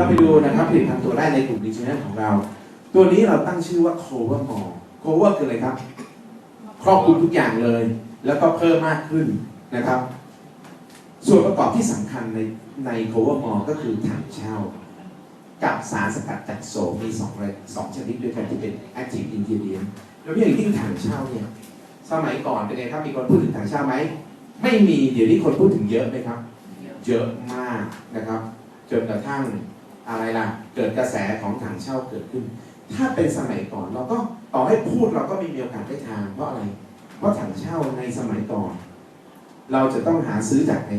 เราไปดูนะครับผลิตภัณฑ์ตัวแรกในกลุ่มดิจิทัลของเรา ตัวนี้เราตั้งชื่อว่า cover more cover คืออะไรครับ ครอบคลุมทุกอย่างเลย แล้วก็เพิ่มมากขึ้นนะครับ ส่วนประกอบที่สำคัญในใน cover more ก็คือถังเช่า กับสารสกัดจากโสมมีสองสองชนิดด้วยกันที่เป็น active ingredient แล้วอย่างยิ่ถังเช่าเนี่ยสมัยก่อนเป็นไงครับมีคนพูดถึงถังเช่าไหมไม่มีเดี๋ยวนี้คนพูดถึงเยอะไหมครับ เยอะมากนะครับ จนกระทั่ง อะไรล่ะ เกิดกระแสของถังเช่าเกิดขึ้น ถ้าเป็นสมัยก่อนเราก็ต่อให้พูดเราก็ไมมีโอกาสได้ทานเพราะอะไร เพราะถังเช่าในสมัยก่อน เราจะต้องหาซื้อจากใน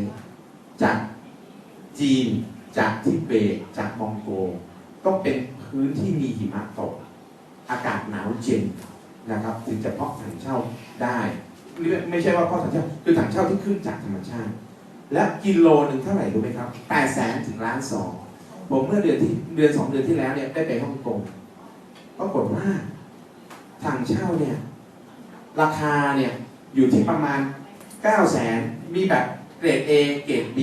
จากจีน จากทิเบตจากมองโกต้องเป็นพื้นที่มีหิมะตก อากาศหนาวเย็นนะครับ ถึงจะเพาะถังเช่าได้ไม่ไม่ใช่ว่าเพาะถังเช่าคือถังเช่าที่ขึ้นจากธรรมชาติ และกิโลหนึ่งเท่าไหร่รู้ไหมครับแปดแสนถึงล้านสอง ผมเมื่อเดือนที่เดือนสองเดือนที่แล้วเนี่ยได้ไปฮ่องกงปรากฏว่าถังเช่าเนี่ย ราคาเนี่ยอยู่ที่ประมาณ9 0 0แสนมีแบบเกรด A เกรด B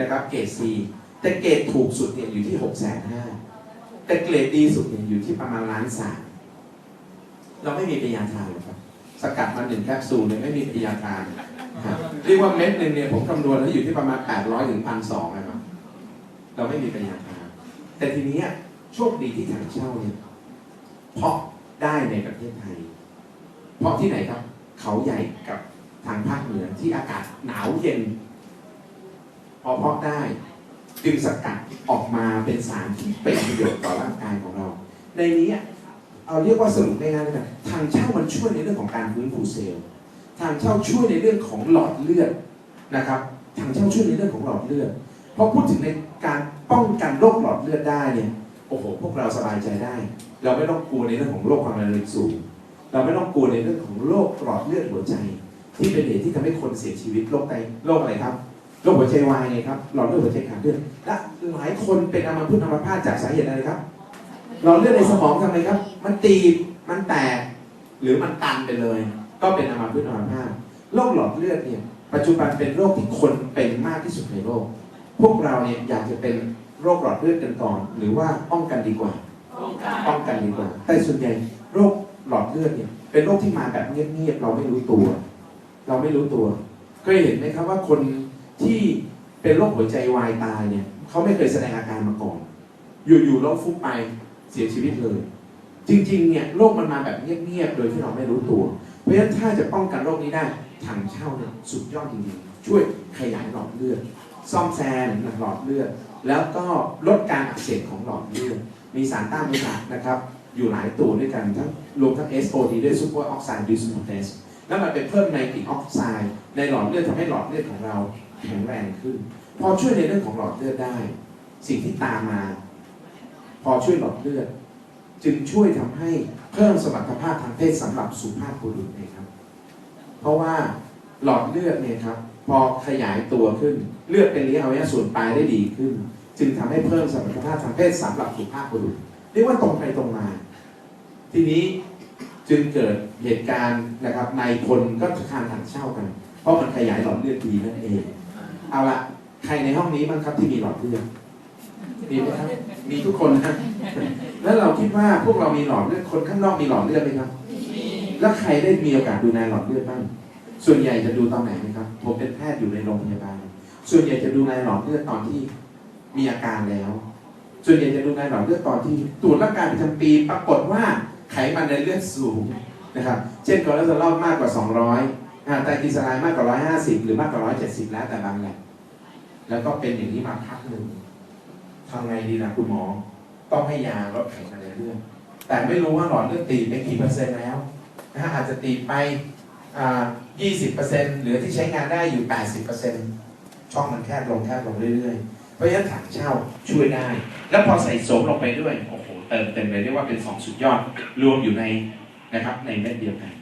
นะครับเกรด C แต่เกรดถูกสุดเนี่ยอยู่ที่6 5 0 0 0แต่เกรดดีสุดเนี่ยอยู่ที่ประมาณล้านสามเราไม่มีปิยาทานเลยครับ สกัดมาหนึ่งแคปซูลเนี่ยไม่มีปิยาทานครับเรียกว่าเม็ดหนึ่งเนี่ยผมคำนวณแล้วอยู่ที่ประมาณ 800ถึงพันสองนะครับ เราไม่มีปริยาทาแต่ทีนี้โชคดีที่ถังเช่าเนี่ยเพาะได้ในประเทศไทย เพราะที่ไหนครับ เขาใหญ่กับทางภาคเหนือที่อากาศหนาวเย็น พอเพาะได้จึงสกัดออกมาเป็นสารที่เป็นประโยชน์ต่อร่างกายของเรา ในนี้เอาเรียกว่าสรุปง่ายๆเลยนะทางเช่ามันช่วยในเรื่องของการฟื้นฟูเซลล์ ทางเช่าช่วยในเรื่องของหลอดเลือดนะครับ ทางเช่าช่วยในเรื่องของหลอดเลือดพอพูดถึงใน การป้องกันโรคหลอดเลือดได้เนี่ยโอ้โหพวกเราสบายใจได้ เราไม่ต้องกลัวในเรื่องของโรคความดันโลหิตสูง เราไม่ต้องกลัวในเรื่องของโรคหลอดเลือดหัวใจ ที่เป็นเหตุที่ทำให้คนเสียชีวิตโรคไตโรคอะไรครับโรคหัวใจวายไงครับหลอดเลือดหัวใจขาดเลือดและหลายคนเป็นอัมพฤกษ์อัมพาตจากสาเหตุอะไรครับหลอดเลือดในสมองทำไมครับ มันตีบมันแตก หรือมันตันไปเลย ก็เป็นอัมพฤกษ์อัมพาตโรคหลอดเลือดเนี่ยปัจจุบันเป็นโรคที่คนเป็นมากที่สุดในโลก พวกเราเนี่ยอยากจะเป็นโรคหลอดเลือดกันก่อน หรือว่าป้องกันดีกว่า ป้องกันดีกว่า แต่ส่วนใหญ่โรคหลอดเลือดเนี่ยเป็นโรคที่มาแบบเงียบๆเราไม่รู้ตัว เราไม่รู้ตัว เคยเห็นไหมครับว่าคนที่เป็นโรคหัวใจวายตายเนี่ยเขาไม่เคยแสดงอาการมาก่อน อยู่ๆแล้วฟุบไปเสียชีวิตเลย จริงๆเนี่ยโรคมันมาแบบเงียบๆโดยที่เราไม่รู้ตัว เพราะฉะนั้นถ้าจะป้องกันโรคนี้ได้ถังเช่าเนี่ยสุดยอดจริงๆช่วยขยายหลอดเลือด ซ่อมแซมหลอดเลือด แล้วก็ลดการอักเสบของหลอดเลือด มีสารต้านอนุมูลนะครับ อยู่หลายตัวด้วยกันทั้งรวมทั้ง SOD ด้วยซูเปอร์ออกไซด์ดิสมูเทสแล้วมันไปเพิ่มไนตริกออกไซด์ในหลอดเลือดทำให้หลอดเลือดของเราแข็งแรงขึ้น พอช่วยในเรื่องของหลอดเลือดได้ สิ่งที่ตามมา พอช่วยหลอดเลือด จึงช่วยทำให้เพิ่มสมรรถภาพทางเพศสำหรับสุภาพบุรุษเองครับ เพราะว่าหลอดเลือดเนี่ยครับ พอขยายตัวขึ้น เลือดเป็นเลี้ยงอวัยวะส่วนปลายได้ดีขึ้น จึงทำให้เพิ่มสมรรถภาพทางเพศสำหรับสุภาพบุรุษเรียกว่าตรงไปตรงมาทีนี้จึงเกิดเหตุการณ์นะครับในายพลก็ทานถังเช่ากัน เพราะมันขยายหลอดเลือดดีนั่นเอง เอาละใครในห้องนี้บ้างครับที่มีหลอดเลือดมีไหมครับมีทุกคนนะแล้วเราคิดว่าพวกเรามีหลอดเลือดคนข้างนอกมีหลอดเลือดไหมครับแล้วใครได้มีโอกาสดูแลหลอดเลือดบ้าง ส่วนใหญ่จะดูตอนไหนไหมครับ ผมเป็นแพทย์อยู่ในโรงพยาบาล ส่วนใหญ่จะดูแลหลอดเลือดตอนที่มีอาการแล้ว ส่วนใหญ่จะดูในหลอดเลือดตอนที่ตรวจร่างกายประจำปีปรากฏว่าไขมันในเลือดสูงนะครับ เช่นคอเลสเตอรอลมากกว่า 200อ่าไตรกลีเซอไรด์มากกว่า 150 หรือมากกว่า 170 แล้วแต่บางแหล่งแล้วก็เป็นอย่างนี้มาพักหนึ่งทำไงดีนะคุณหมอ ต้องให้ยาลดไขมันในเลือดแต่ไม่รู้ว่าหลอดเลือดตีไปกี่เปอร์เซ็นต์แล้วนะอาจจะตีไป 20%เหลือที่ใช้งานได้อยู่ 80%ช่องมันแคบลงแคบลงเรื่อยๆ เพราะฉะนั้นถังเช่าช่วยได้ แล้วพอใส่โสมลงไปด้วย โอ้โห เติมเต็มเลยเรียกว่าเป็นสองสุดยอดรวมอยู่ในนะครับในเม็ดเดียวกัน